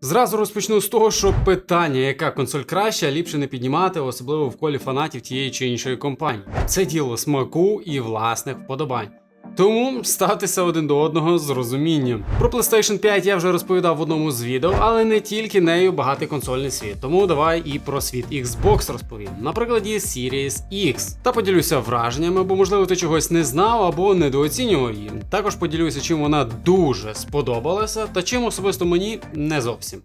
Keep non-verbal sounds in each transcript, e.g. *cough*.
Зразу розпочну з того, що питання, яка консоль краща, ліпше не піднімати, особливо в колі фанатів тієї чи іншої компанії. Це діло смаку і власних вподобань. Тому ставтеся один до одного з розумінням. Про PlayStation 5 я вже розповідав в одному з відео, але не тільки нею багатий консольний світ. Тому давай і про світ Xbox розповім. На прикладі Series X. Та поділюся враженнями, бо можливо ти чогось не знав або недооцінював її. Також поділюся, чим вона дуже сподобалася, та чим особисто мені не зовсім.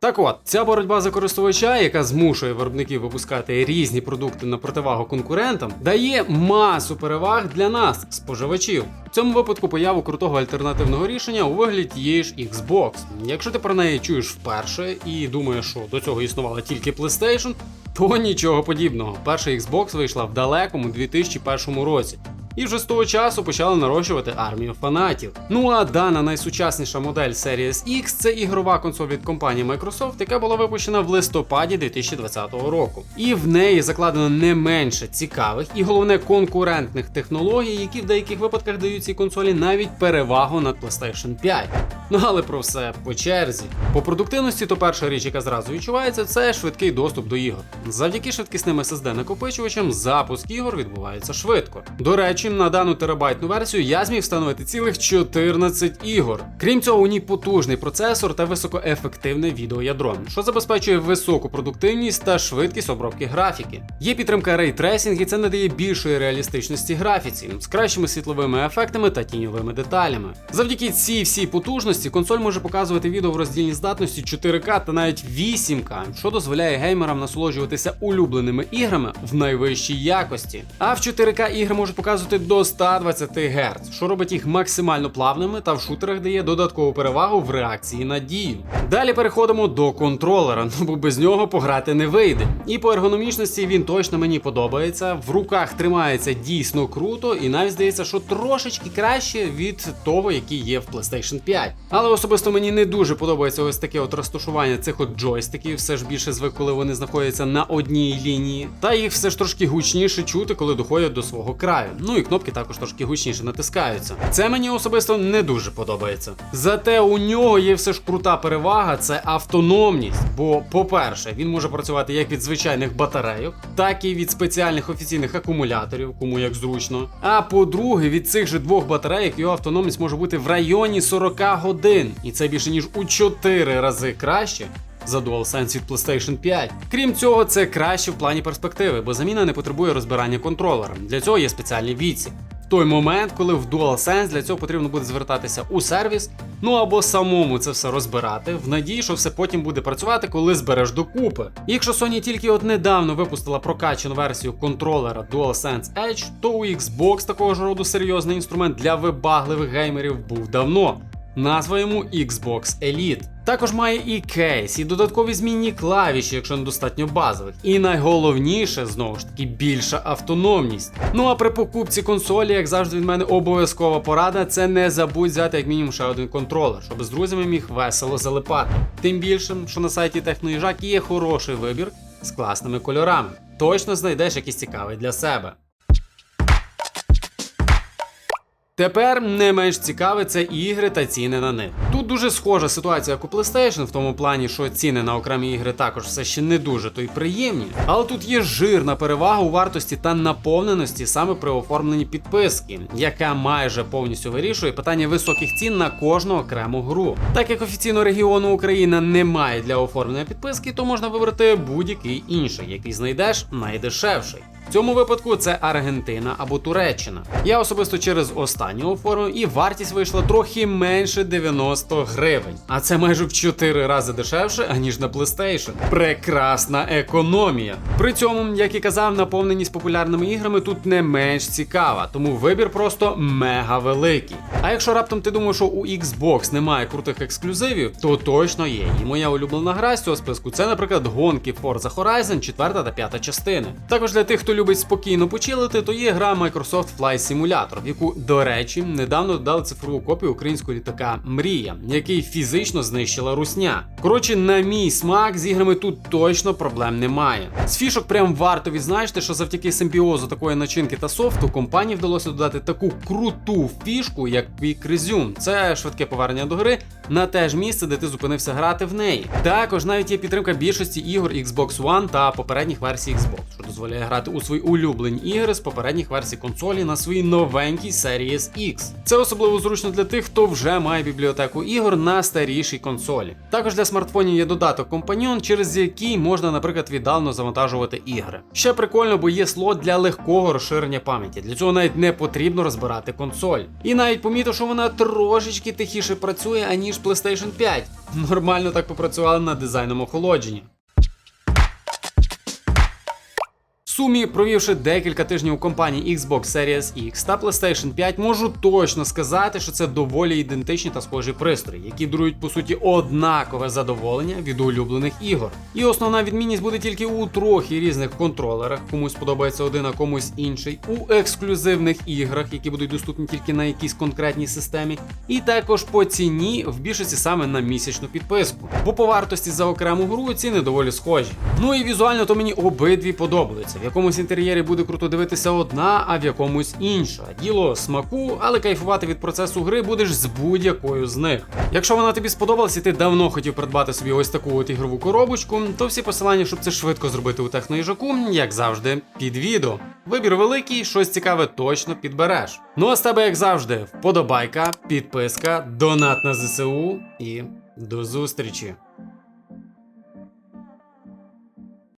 Так от, ця боротьба за користувача, яка змушує виробників випускати різні продукти на противагу конкурентам, дає масу переваг для нас, споживачів. В цьому випадку появу крутого альтернативного рішення у вигляді тієї ж Xbox. Якщо ти про неї чуєш вперше і думаєш, що до цього існувала тільки PlayStation, то нічого подібного. Перша Xbox вийшла в далекому 2001 році. І вже з того часу почали нарощувати армію фанатів. Ну а дана найсучасніша модель Series X це ігрова консоль від компанії Microsoft, яка була випущена в листопаді 2020 року. І в неї закладено не менше цікавих і головне конкурентних технологій, які в деяких випадках дають цій консолі навіть перевагу над PlayStation 5. Ну але про все по черзі. По продуктивності, то перша річ, яка зразу відчувається, це швидкий доступ до ігор. Завдяки швидкісним SSD накопичувачам запуск ігор відбувається швидко. До речі, на дану терабайтну версію я зміг встановити цілих 14 ігор. Крім цього, у ній потужний процесор та високоефективне відеоядро, що забезпечує високу продуктивність та швидкість обробки графіки. Є підтримка рейтрейсінг і це надає більшої реалістичності графіці з кращими світловими ефектами та тіньовими деталями. Завдяки цій всій потужності консоль може показувати відео в роздільній здатності 4К та навіть 8К, що дозволяє геймерам насолоджуватися улюбленими іграми в найвищій якості. А в 4К ігри можуть показувати до 120 Гц, що робить їх максимально плавними та в шутерах дає додаткову перевагу в реакції на дію. Далі переходимо до контролера, ну *laughs* бо без нього пограти не вийде. І по ергономічності він точно мені подобається. В руках тримається дійсно круто, і навіть здається, що трошечки краще від того, який є в PlayStation 5. Але особисто мені не дуже подобається ось таке от розташування цих от джойстиків. Все ж більше звик, коли вони знаходяться на одній лінії. Та їх все ж трошки гучніше чути, коли доходять до свого краю. Ну і кнопки також трошки гучніше натискаються. Це мені особисто не дуже подобається. Зате у нього є все ж крута перевага це автономність. Бо, по-перше, він може працювати як від звичайних батарейок, так і від спеціальних офіційних акумуляторів, кому як зручно. А по-друге, від цих же двох батарейок його автономність може бути в районі 40 годин, і це більше ніж у 4 рази краще. За DualSense від PlayStation 5. Крім цього, це краще в плані перспективи, бо заміна не потребує розбирання контролера. Для цього є спеціальні віці. В той момент, коли в DualSense для цього потрібно буде звертатися у сервіс, ну або самому це все розбирати, в надії, що все потім буде працювати, коли збереш докупи. Якщо Sony тільки от недавно випустила прокачану версію контролера DualSense Edge, то у Xbox такого ж роду серйозний інструмент для вибагливих геймерів був давно. Назва йому Xbox Elite. Також має і кейс, і додаткові змінні клавіші, якщо недостатньо базових. І найголовніше, знову ж таки, більша автономність. Ну а при покупці консолі, як завжди, від мене обов'язкова порада, це не забудь взяти як мінімум ще один контролер, щоб з друзями міг весело залипати. Тим більше, що на сайті Техноїжак є хороший вибір з класними кольорами. Точно знайдеш якийсь цікавий для себе. Тепер не менш цікаве це ігри та ціни на них. Тут дуже схожа ситуація, як у PlayStation, в тому плані, що ціни на окремі ігри також все ще не дуже то й приємні. Але тут є жирна перевага у вартості та наповненості саме при оформленні підписки, яка майже повністю вирішує питання високих цін на кожну окрему гру. Так як офіційно регіону Україна немає для оформлення підписки, то можна вибрати будь-який інший, який знайдеш найдешевший. В цьому випадку це Аргентина або Туреччина. Я особисто через останню оформив і вартість вийшла трохи менше 90 гривень. А це майже в 4 рази дешевше, аніж на PlayStation. Прекрасна економія. При цьому, як і казав, наповненість популярними іграми тут не менш цікава, тому вибір просто мега великий. А якщо раптом ти думаєш, що у Xbox немає крутих ексклюзивів, то точно є. І моя улюблена гра з цього списку це, наприклад, гонки Forza Horizon 4 та 5 частини. Також для тих, хто любить спокійно почилити, то є гра Microsoft Flight Simulator, в яку, до речі, недавно додали цифрову копію українського літака Мрія, який фізично знищила русня. Коротше, на мій смак з іграми тут точно проблем немає. З фішок прям варто відзначити, що завдяки симбіозу такої начинки та софту компанії вдалося додати таку круту фішку, як Quick Resume. Це швидке повернення до гри на те ж місце, де ти зупинився грати в неї. Також навіть є підтримка більшості ігор Xbox One та попередніх версій Xbox, що дозволяє грати у свої улюблені ігри з попередніх версій консолі на своїй новенькій Series X. Це особливо зручно для тих, хто вже має бібліотеку ігор на старішій консолі. Також для смартфонів є додаток Companion, через який можна, наприклад, віддалено завантажувати ігри. Ще прикольно, бо є слот для легкого розширення пам'яті. Для цього навіть не потрібно розбирати консоль. І навіть помітив, що вона трошечки тихіше працює, аніж PlayStation 5. Нормально так попрацювали над дизайном охолодження. Сумі, провівши декілька тижнів у компанії Xbox Series X та PlayStation 5, можу точно сказати, що це доволі ідентичні та схожі пристрої, які дарують по суті однакове задоволення від улюблених ігор. І основна відмінність буде тільки у трохи різних контролерах, комусь подобається один, а комусь інший, у ексклюзивних іграх, які будуть доступні тільки на якійсь конкретній системі, і також по ціні в більшості саме на місячну підписку. Бо по вартості за окрему гру ціни доволі схожі. Ну і візуально то мені обидві подобаються. Якомусь інтер'єрі буде круто дивитися одна, а в якомусь інша. Діло смаку, але кайфувати від процесу гри будеш з будь-якою з них. Якщо вона тобі сподобалась і ти давно хотів придбати собі ось таку от ігрову коробочку, то всі посилання, щоб це швидко зробити у техноїжаку, як завжди, під відео. Вибір великий, щось цікаве точно підбереш. Ну а з тебе, як завжди, вподобайка, підписка, донат на ЗСУ і до зустрічі!